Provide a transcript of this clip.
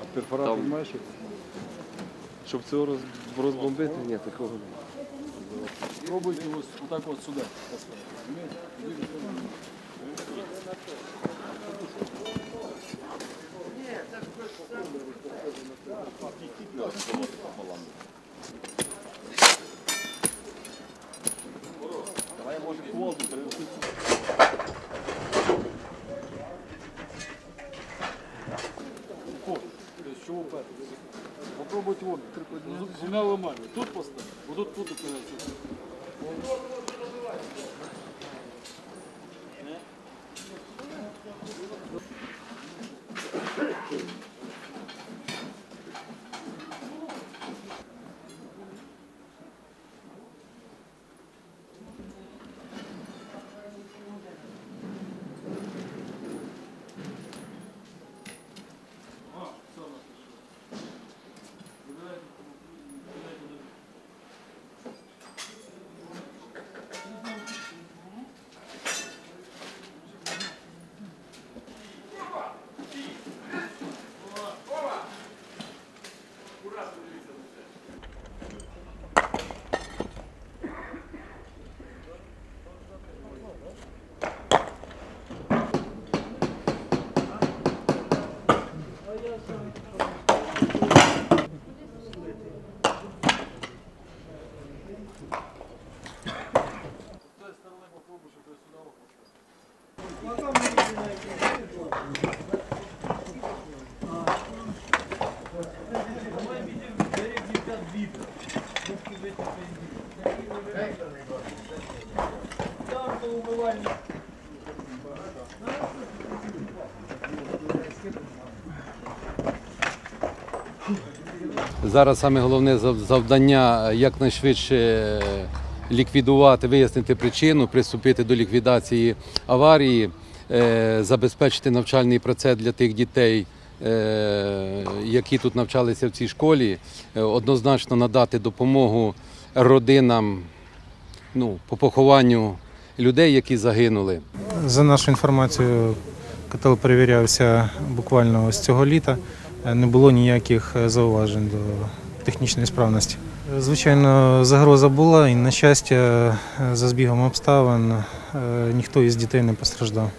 А перфоратор Там. маєш? Щоб цього роз, розбомбити, ні, такого немає. Пробуйте ось отак от сюди поставити. розумієте? О, пер? Попробуйте вот з двумя ломами. Тут поставить, вот тут, тут опирается. Зараз саме головне завдання якнайшвидше е, ліквідувати, вияснити причину, приступити до ліквідації аварії, е, забезпечити навчальний процес для тих дітей, е, які тут навчалися в цій школі, е, однозначно надати допомогу родинам ну, по похованню людей, які загинули. За нашу інформацією, котел перевірявся буквально ось цього літа. Не було ніяких зауважень до технічної справності. Звичайно, загроза була, і на щастя, е, за збігом обставин е, ніхто із дітей не постраждав.